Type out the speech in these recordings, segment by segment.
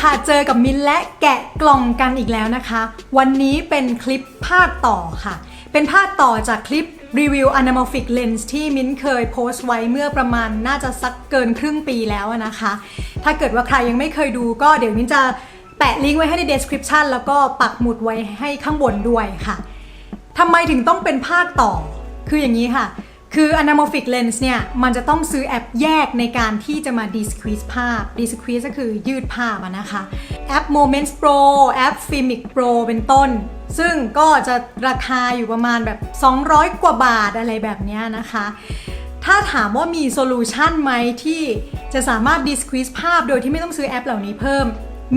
ค่ะเจอกับมินและแกะกล่องกันอีกแล้วนะคะ วันนี้เป็นคลิปภาคต่อค่ะ เป็นภาคต่อจากคลิปรีวิว anamorphic lens ที่มิ้นเคยโพสต์ไว้เมื่อประมาณน่าจะสักเกินครึ่งปีแล้วนะคะ ถ้าเกิดว่าใครยังไม่เคยดูก็เดี๋ยวมิ้นจะแปะลิงก์ไว้ให้ใน description แล้วก็ปักหมุดไว้ให้ข้างบนด้วยค่ะทำไมถึงต้องเป็นภาคต่อ คืออย่างนี้ค่ะ คือ anamorphic lens เนี่ย มันจะต้องซื้อแอปแยกในการที่จะมา decrease ภาพ decrease ก็คือยืดภาพนะคะ แอป Moments Pro แอป Filmic Pro เป็นต้น ซึ่งก็จะราคาอยู่ประมาณแบบ 200 กว่าบาทอะไรแบบนี้นะคะ ถ้าถามว่ามีโซลูชันไหมที่จะสามารถ decrease ภาพโดยที่ไม่ต้องซื้อแอปเหล่านี้เพิ่ม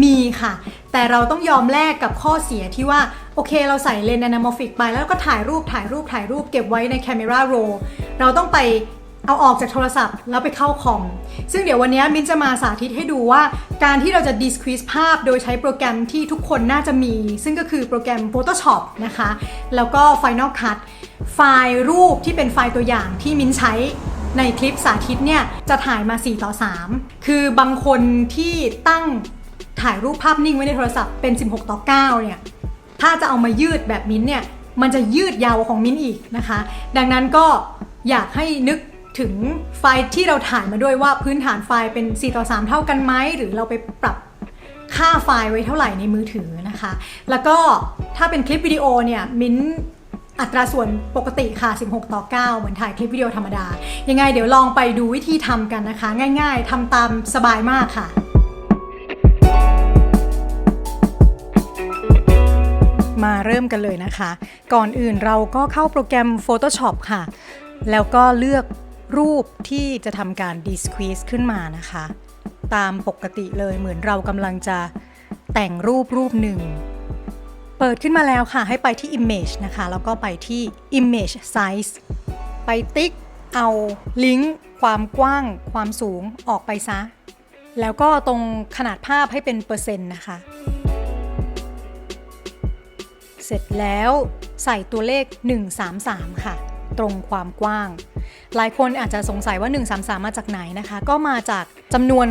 มีค่ะ แต่เราต้องยอมแลกกับข้อเสียที่ว่า โอเค เราใส่เลนส์ anamorphic ไปแล้วก็ถ่ายรูปถ่ายรูปถ่ายรูปเก็บไว้ใน camera roll เราต้องไปเอาออกจากโทรศัพท์แล้วไปเข้าคอม ซึ่งเดี๋ยววันนี้มินจะมาสาธิตให้ดูว่า การที่เราจะ decrease ภาพโดยใช้โปรแกรมที่ทุกคนน่าจะมี ซึ่งก็คือโปรแกรม Photoshop นะคะ แล้วก็ Final Cut ไฟล์รูปที่เป็นไฟล์ตัวอย่างที่มินใช้ในคลิปสาธิตเนี่ย จะถ่ายมา 4 ต่อ 3 คือบางคนที่ตั้งถ่ายรูปภาพนิ่งไว้ในโทรศัพท์เป็น 16 ต่อ 9 เนี่ย ถ้าจะเอามายืดแบบมิ้นเนี่ยมันจะยืดยาวของมิ้นอีกนะคะ ดังนั้นก็อยากให้นึกถึงไฟล์ที่เราถ่ายมาด้วยว่าพื้นฐานไฟล์เป็น 4 ต่อ 3 เท่ากันไหม หรือเราไปปรับค่าไฟล์ไว้เท่าไหร่ในมือถือนะคะ แล้วก็ถ้าเป็นคลิปวิดีโอเนี่ยมิ้นอัตราส่วนปกติค่ะ 16 ต่อ 9 เหมือนถ่ายคลิปวิดีโอธรรมดา ยังไงเดี๋ยวลองไปดูวิธีทำกันนะคะ ง่ายๆทำตามสบายมากค่ะ มาเริ่มกันเลยนะคะ ก่อนอื่นเราก็เข้าโปรแกรม Photoshop ค่ะ แล้วก็เลือกรูปที่จะทำการ Desqueeze ขึ้นมานะคะ ตามปกติเลยเหมือนเรากำลังจะแต่งรูปรูปหนึ่ง เปิดขึ้นมาแล้วค่ะ ให้ไปที่ Image นะคะ แล้วก็ไปที่ Image Size ไปติ๊กเอาลิงก์ความกว้างความสูงออกไปซะ แล้วก็ตรงขนาดภาพให้เป็นเปอร์เซ็นต์นะคะ เสร็จแล้วใส่ตัวเลข 133 ค่ะ ตรงความกว้าง หลายคนอาจจะสงสัยว่า 133 มาจากไหนนะคะ ก็มาจากจำนวน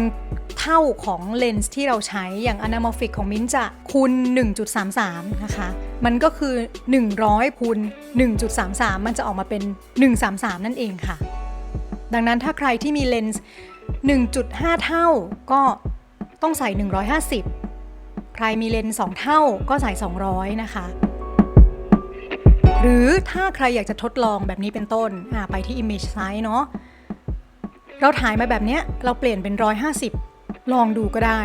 เท่าของเลนส์ที่เราใช้อย่าง anamorphic ของมิ้นจะคูณ 1.33 นะคะ มันก็คือ 100คูณ1.33 มันจะออกมาเป็น 133 นั่นเองค่ะ ดังนั้นถ้าใครที่มีเลนส์1.5 เท่าก็ต้องใส่ 150 ใครมีเลนส์2เท่าก็ใส่ 200 นะคะ หรือถ้าใครอยากจะทดลองแบบนี้เป็นต้นไปที่ image size เนาะเราถ่ายมาแบบเนี้ยเราเปลี่ยนเป็น 150 ลองดูก็ได้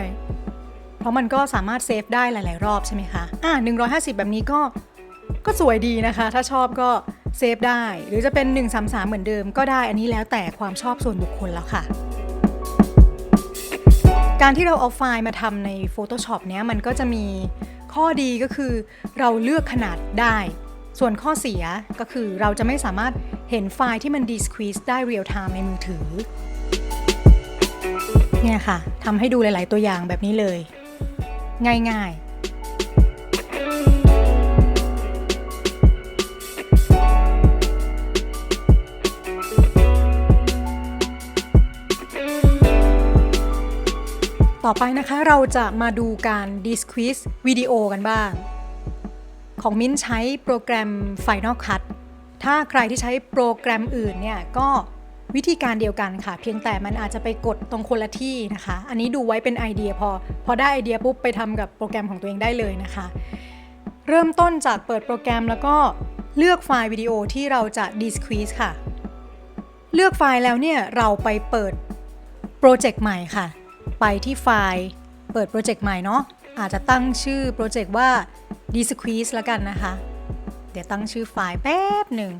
เพราะมันก็สามารถเซฟได้หลาย ๆ รอบใช่ไหมคะ อ่า150 แบบนี้ก็ก็สวยดีนะคะ ถ้าชอบก็เซฟได้ หรือจะเป็น 133 เหมือนเดิมก็ได้อันนี้แล้วแต่ความชอบส่วนบุคคลแล้วค่ะ การที่เราเอาไฟล์มาทำใน Photoshop เนี้ยมันก็จะมีข้อดีก็คือเราเลือกขนาดได้ ส่วนข้อเสียก็คือเราจะไม่สามารถเห็นไฟล์ที่มันดีสควีสได้เรียลไทม์ในมือถือ เนี่ยค่ะทำให้ดูหลาย ๆ ตัวอย่างแบบนี้เลย ง่าย ๆ ต่อไปนะคะเราจะมาดูการ Disquiz วิดีโอกันบ้าง ของมิ้นใช้โปรแกรม Final Cut ถ้าใครที่ใช้โปรแกรมอื่นเนี่ยก็วิธีการเดียวกันค่ะ เพียงแต่มันอาจจะไปกดตรงคนละที่นะคะ อันนี้ดูไว้เป็นไอเดียพอ พอได้ไอเดียปุ๊บไปทำกับโปรแกรมของตัวเองได้เลยนะคะ เริ่มต้นจากเปิดโปรแกรมแล้วก็เลือกไฟล์วิดีโอที่เราจะ Disquiz ค่ะ เลือกไฟล์แล้วเนี่ยเราไปเปิดโปรเจกต์ใหม่ค่ะ ไปที่ไฟล์ เปิดโปรเจกต์ใหม่เนาะ อาจจะตั้งชื่อโปรเจกต์ว่า d s q u e e z e แล้วกันนะคะ เดี๋ยวตั้งชื่อไฟล์แป๊บหนึ่ง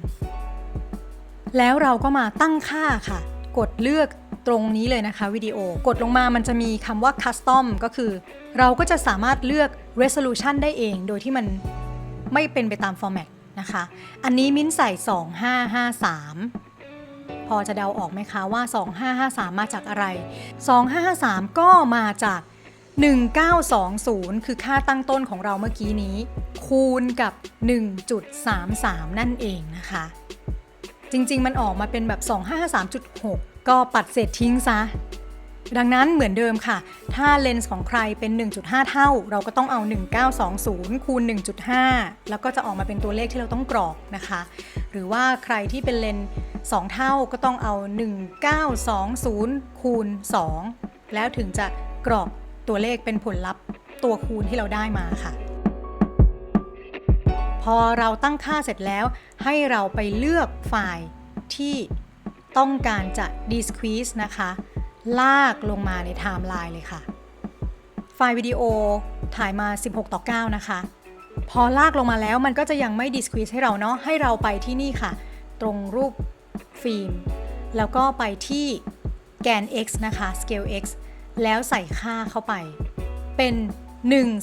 แล้วเราก็มาตั้งค่าค่ะ กดเลือกตรงนี้เลยนะคะวิดีโอกดลงมามันจะมีคำว่า custom ก็คือ เราก็จะสามารถเลือก resolution ได้เอง โดยที่มันไม่เป็นไปตาม format นะคะ อันนี้มิ้นใส่ 2553 พอจะเดาออกไหมคะว่า 2553 มาจากอะไร 2553 ก็มาจาก 1920 คือค่าตั้งต้นของเราเมื่อกี้นี้ คูณกับ 1.33 นั่นเองนะคะ จริงๆ มันออกมาเป็นแบบ 2553.6 ก็ปัดเศษทิ้งซะดังนั้นเหมือนเดิมค่ะ ถ้าเลนส์ของใครเป็น 1.5 เท่า เราก็ต้องเอา 1920 คูณ 1.5 แล้วก็จะออกมาเป็นตัวเลขที่เราต้องกรอกนะคะ หรือว่าใครที่เป็นเลนส์ 2 เท่าก็ต้องเอา 1920 คูณ 2 แล้วถึงจะกรอกตัวเลขเป็นผลลัพธ์ตัวคูณที่เราได้มาค่ะ พอเราตั้งค่าเสร็จแล้ว ให้เราไปเลือกไฟล์ที่ต้องการจะ decrease นะคะ ลากลงมาในไทม์ไลน์เลยค่ะ ไฟล์วิดีโอถ่ายมา 16 ต่อ 9 นะคะ พอลากลงมาแล้วมันก็จะยังไม่ decrease ให้เราเนาะให้เราไปที่นี่ค่ะ ตรงรูป ฟิล์ม แล้วก็ไปที่แกน x นะคะ scale x แล้วใส่ค่าเข้าไป เป็น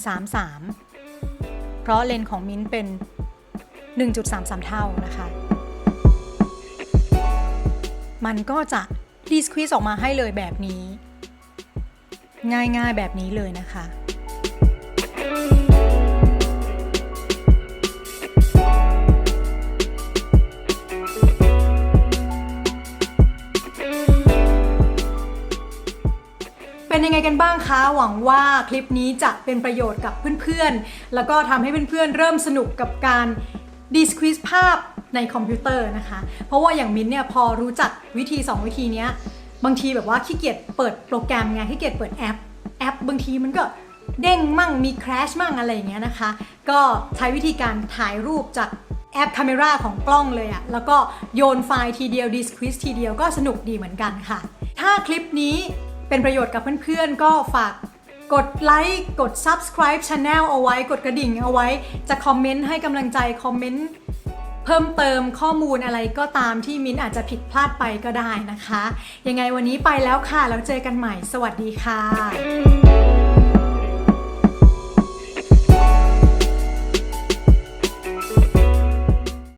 133 เพราะเลนส์ของมิ้นท์เป็น 1.33 เท่านะคะ มันก็จะ decrease ออกมาให้เลยแบบนี้ ง่ายๆแบบนี้เลยนะคะ เป็นยังไงกันบ้างคะ หวังว่าคลิปนี้จะเป็นประโยชน์กับเพื่อนๆ แล้วก็ทำให้เพื่อนๆ เริ่มสนุกกับการ discrete ภาพในคอมพิวเตอร์นะคะ เพราะว่าอย่างมิ้นเนี่ยพอรู้จักวิธี 2 วิธีนี้บางทีแบบว่าขี้เกียจเปิดโปรแกรมไงขี้เกียจเปิดแอปแอป บางทีมันก็เด้งมั่งมี crash มั่งอะไรอย่างเงี้ยนะคะ ก็ใช้วิธีการถ่ายรูปจากแอป Camera ของกล้องเลยอะแล้วก็โยนไฟล์ทีเดียว discrete ทีเดียวก็สนุกดีเหมือนกันค่ะ ถ้าคลิปนี้ เป็นประโยชน์กับเพื่อนๆ ก็ฝากกดไลค์กด subscribe channel เอาไว้กดกระดิ่งเอาไว้ จะคอมเมนต์ให้กำลังใจคอมเมนต์เพิ่มเติมข้อมูลอะไรก็ตามที่มิ้นอาจจะผิดพลาดไปก็ได้นะคะ ยังไงวันนี้ไปแล้วค่ะ แล้วเจอกันใหม่ สวัสดีค่ะ